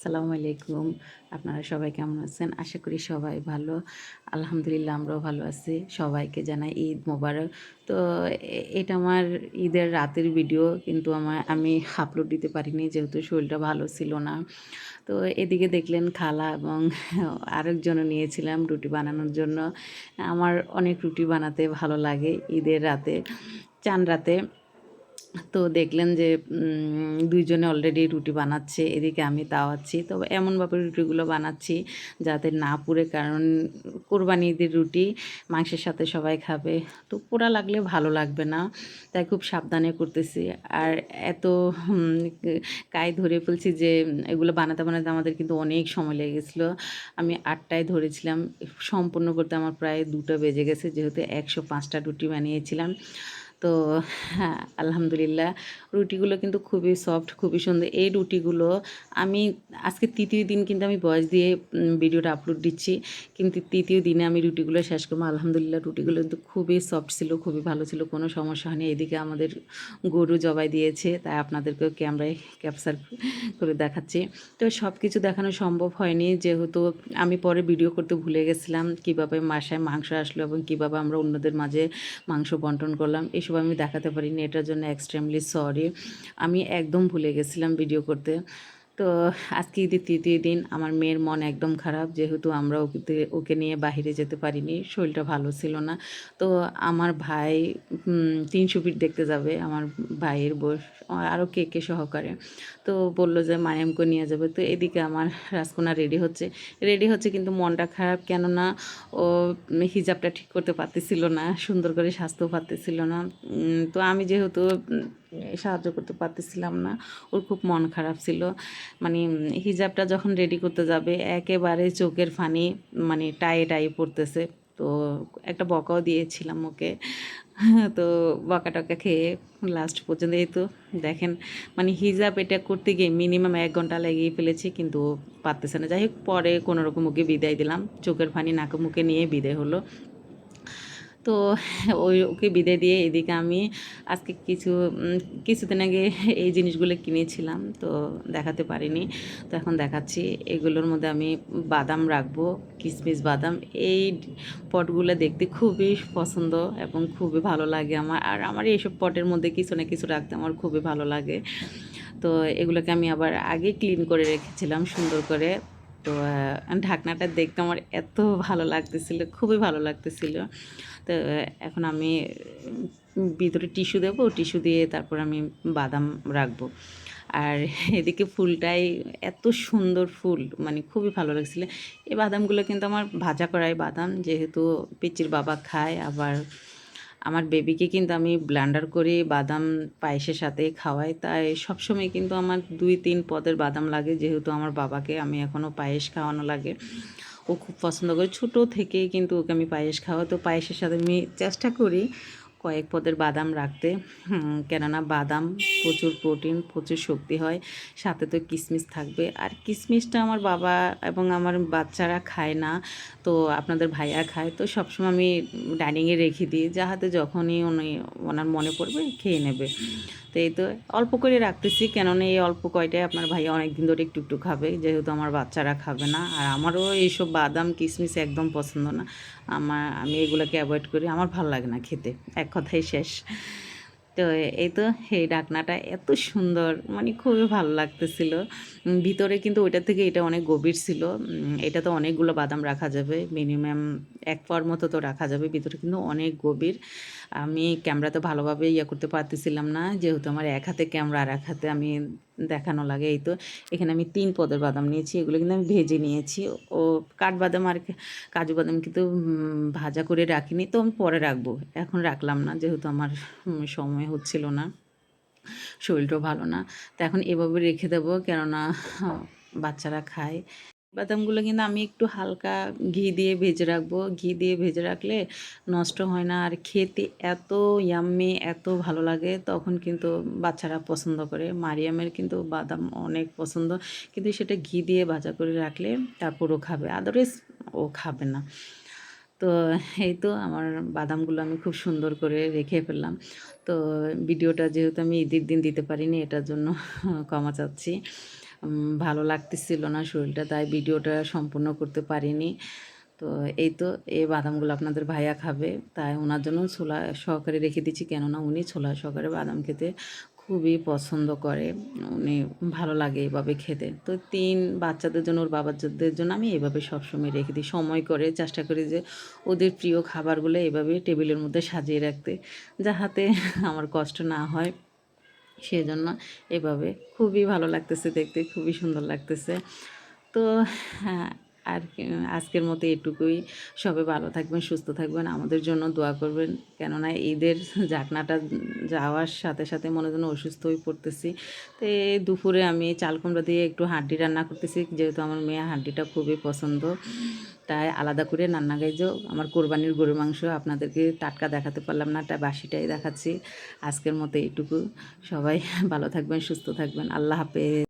আসসালামু আলাইকুম। আপনারা সবাই কেমন আছেন? আশা করি সবাই ভালো। আলহামদুলিল্লাহ, আমরাও ভালো আছি। সবাইকে জানাই ঈদ মোবারক। তো এটা আমার ঈদের রাতের ভিডিও, কিন্তু আমার, আমি আপলোড দিতে পারিনি, যেহেতু শরীরটা ভালো ছিল না। তো এদিকে দেখলেন খালা এবং আরেকজনও নিয়েছিলাম রুটি বানানোর জন্য। আমার অনেক রুটি বানাতে ভালো লাগে ঈদের রাতে, চান রাতে। তো দেখলেন যে দুইজনে অলরেডি রুটি বানাচ্ছে, এদিকে আমি তাওয়াচ্ছি তো এমনভাবে রুটিগুলো বানাচ্ছি যাতে না পুড়ে, কারণ কোরবানি ঈদের রুটি মাংসের সাথে সবাই খাবে। তো পোড়া লাগলে ভালো লাগবে না, তাই খুব সাবধানে করতেছি। আর এত কায় ধরে ফেলছি যে, এগুলো বানাতে বানাতে আমাদের কিন্তু অনেক সময় লেগে গেছিল। আমি আটটায় ধরেছিলাম, সম্পূর্ণ করতে আমার প্রায় দুটো বেজে গেছে, যেহেতু একশো পাঁচটা রুটি বানিয়েছিলাম। তো হ্যাঁ আলহামদুলিল্লাহ। রুটিগুলো কিন্তু খুবই সফট খুবই সুন্দর। এই রুটিগুলো আমি আজকে তৃতীয় দিন কিন্তু আমি বয়স দিয়ে ভিডিওটা আপলোড দিচ্ছি। কিন্তু তৃতীয় দিনে আমি রুটিগুলো শেষ করব। আলহামদুলিল্লাহ, রুটিগুলো কিন্তু খুবই সফট ছিল, খুবই ভালো ছিল। কোনো সমস্যা হয়নি। এদিকে আমাদের গরু জবাই দিয়েছে, তাই আপনাদেরকেও ক্যামেরায় ক্যাপচার করে দেখাচ্ছি। তো সব কিছু দেখানো সম্ভব হয়নি। যেহেতু আমি পরে ভিডিও করতে ভুলে গেছিলাম, কীভাবে মাসায় মাংস আসলো এবং কীভাবে আমরা অন্যদের মাঝে মাংস বন্টন করলাম, এসব আমি দেখাতে পারিনি এটার জন্য এক্সট্রিমলি সরি আমি একদম ভুলে গেছিলাম ভিডিও করতে। তো আজকে ঈদের তৃতীয় দিন আমার মেয়ের মন একদম খারাপ, যেহেতু আমরা ওকে ওকে নিয়ে বাইরে যেতে পারিনি, শরীরটা ভালো ছিল না। তো আমার ভাই তিনশো ফিট দেখতে যাবে, আমার ভাইয়ের বস আরও কে কে সহকারে। তো বলল যে মায়ামকে নিয়ে যাবে। তো এদিকে আমার রাজকোনা রেডি হচ্ছে। রেডি হচ্ছে কিন্তু মনটা খারাপ, কেননা ও হিজাবটা ঠিক করতে পারতেছিল না, সুন্দর করে সাজতেও পারতেছিল না। তো আমি যেহেতু সাহায্য করতে পারতেছিলাম না। ওর খুব মন খারাপ ছিল। মানে হিজাবটা যখন রেডি করতে যাবে, একেবারে চোখের ফানি মানে টায়ে টায়ে পড়তেছে। তো একটা বকাও দিয়েছিলাম ওকে। তো বকা টকা খেয়ে লাস্ট পর্যন্ত এই তো দেখেন মানে হিজাব এটা করতে গিয়ে মিনিমাম এক ঘণ্টা লাগিয়ে ফেলেছি, কিন্তু পারতেছে না। যাই হোক, পরে কোনো রকম ওকে বিদায় দিলাম। চোখের ফানি, নাকে মুখে নিয়ে বিদায় হলো। তো ওই, ওকে বিদায় দিয়ে এদিকে আমি আজকে কিছু কিছুদিন আগে এই জিনিসগুলো কিনেছিলাম, তো দেখাতে পারিনি। তো এখন দেখাচ্ছি, এগুলোর মধ্যে আমি বাদাম রাখব কিশমিশ বাদাম, এই পটগুলো দেখতে খুবই পছন্দ এবং খুবই ভালো লাগে আমার, আর আমার এইসব পটের মধ্যে কিছু না কিছু রাখতে আমার খুবই ভালো লাগে। তো এগুলোকে আমি আবার আগে ক্লিন করে রেখেছিলাম সুন্দর করে। তো ঢাকনাটা দেখতে আমার এত ভালো লাগতেছিল, খুবই ভালো লাগতেছিল। তো এখন আমি ভিতরে টিস্যু দেবো, টিস্যু দিয়ে তারপর আমি বাদাম রাখব। আর এদিকে ফুলটাই এত সুন্দর ফুল মানে খুবই ভালো লাগছিল। এই বাদামগুলো কিন্তু আমার ভাজা করাই বাদাম, যেহেতু পিচির বাবা খায়, আবার আমার বেবিকে কিন্তু আমি ব্লান্ডার করে, বাদাম পায়েসের সাথে খাওয়াই। তাই সবসময় কিন্তু আমার দুই, তিন পদের বাদাম লাগে, যেহেতু আমার বাবাকে আমি এখনও পায়েস খাওয়ানো লাগে। ও খুব পছন্দ করে। ছোটো থেকেই কিন্তু ওকে আমি পায়েস খাওয়া তো পায়েসের সাথে আমি চেষ্টা করি কয়েক পদের বাদাম রাখতে। কেননা বাদাম প্রচুর প্রোটিন, প্রচুর শক্তি হয়। সাথে তো কিশমিশ থাকবে। আর কিশমিশটা আমার বাবা এবং আমার বাচ্চারা খায় না, তো আপনাদের ভাইয়া খায়। তো সবসময় আমি ডাইনিংয়ে রেখে দিই, যাহাতে যখনই উনি ওনার মনে পড়বে খেয়ে নেবে। তো এই তো অল্প করে রাখতেছি, কেননা এই অল্প কয়টায় আপনার ভাইয়া অনেক দিন ধরে একটু একটু খাবে, যেহেতু আমার বাচ্চারা খাবে না। আর আমারও এইসব বাদাম কিশমিশ একদম পছন্দ না। আমার, আমি এগুলোকে অ্যাভয়েড করি, আমার ভালো লাগে না খেতে, এক কথাই শেষ। তো এই তো, এই ডাকনাটা এত সুন্দর মানে খুবই ভালো লাগতেছিল। ভিতরে কিন্তু ওইটা থেকে এটা অনেক গভীর ছিল। এটা তো অনেকগুলো বাদাম রাখা যাবে, মিনিমাম এক পর মতো তো রাখা যাবে, ভিতরে কিন্তু অনেক গভীর। আমি ক্যামেরা তো ভালোভাবে ইয়ে করতে পারতেছিলাম না, যেহেতু আমার এক হাতে ক্যামেরা আর এক হাতে আমি দেখানো লাগে। এই তো এখানে আমি তিন পদের বাদাম নিয়েছি, এগুলো কিন্তু আমি ভেজে নিয়েছি। ও কাঠবাদাম আর কাজু বাদাম কিন্তু ভাজা করে রাখিনি, তো আমি পরে রাখব। এখন রাখলাম না, যেহেতু আমার সময় হচ্ছিল না, শরীরটাও ভালো না। তো এখন এভাবে রেখে দেবো, কেননা বাচ্চারা খায়। বাদামগুলো কিন্তু আমি একটু হালকা ঘি দিয়ে ভেজে রাখব। ঘি দিয়ে ভেজে রাখলে নষ্ট হয় না। আর খেতে এত ইয়াম্মি এত ভালো লাগে, তখন কিন্তু বাচ্চারা পছন্দ করে। মারিয়ামের কিন্তু বাদাম অনেক পছন্দ। কিন্তু সেটা ঘি দিয়ে ভাজা করে রাখলে তারপর ও খাবে। আদারওয়াইজ ও খাবে না। তো এই তো আমার বাদামগুলো আমি খুব সুন্দর করে রেখে ফেললাম। তো ভিডিওটা যেহেতু আমি ঈদের দিন দিতে পারিনি, এটার জন্য ক্ষমা চাচ্ছি। ভালো লাগতেছিল না শরীরটা, তাই ভিডিওটা সম্পূর্ণ করতে পারিনি। তো এই তো, এই বাদামগুলো আপনাদের ভাইয়া খাবে, তাই ওনার জন্য ছোলা সহকারে রেখে দিচ্ছি, কেননা উনি ছোলা সহকারে বাদাম খেতে খুবই পছন্দ করে, উনি ভালো লাগে এভাবে খেতে। তো তিন বাচ্চাদের জন্য, ওর বাবাদের জন্য আমি এভাবে সবসময় রেখে দিই, সময় করে চেষ্টা করি যে ওদের প্রিয় খাবারগুলো এভাবে টেবিলের মধ্যে সাজিয়ে রাখতে, যাহাতে আমার কষ্ট না হয়। সেজন্য এভাবে খুবই ভালো লাগতেছে দেখতে, খুবই সুন্দর লাগতেছে। তো হ্যাঁ আর আজকের মতো এটুকুই। সবাই ভালো থাকবেন, সুস্থ থাকবেন, আমাদের জন্য দোয়া করবেন। কেননা ঈদের জাকনাটা যাওয়ার সাথে সাথে মনে যেন অসুস্থ হয়ে পড়তেছি। তো দুপুরে আমি চাল কুমড়া দিয়ে একটু হাড্ডি রান্না করতেছি, যেহেতু আমার মেয়ে হাড্ডিটা খুবই পছন্দ। তাই আলাদা করে রান্না গাইজো। আমার কোরবানির গরুর মাংস আপনাদেরকে টাটকা দেখাতে পারলাম না তাই বাসিটাই দেখাচ্ছি। আজকের মতো এইটুকু। সবাই ভালো থাকবেন, সুস্থ থাকবেন। আল্লাহ হাফেজ।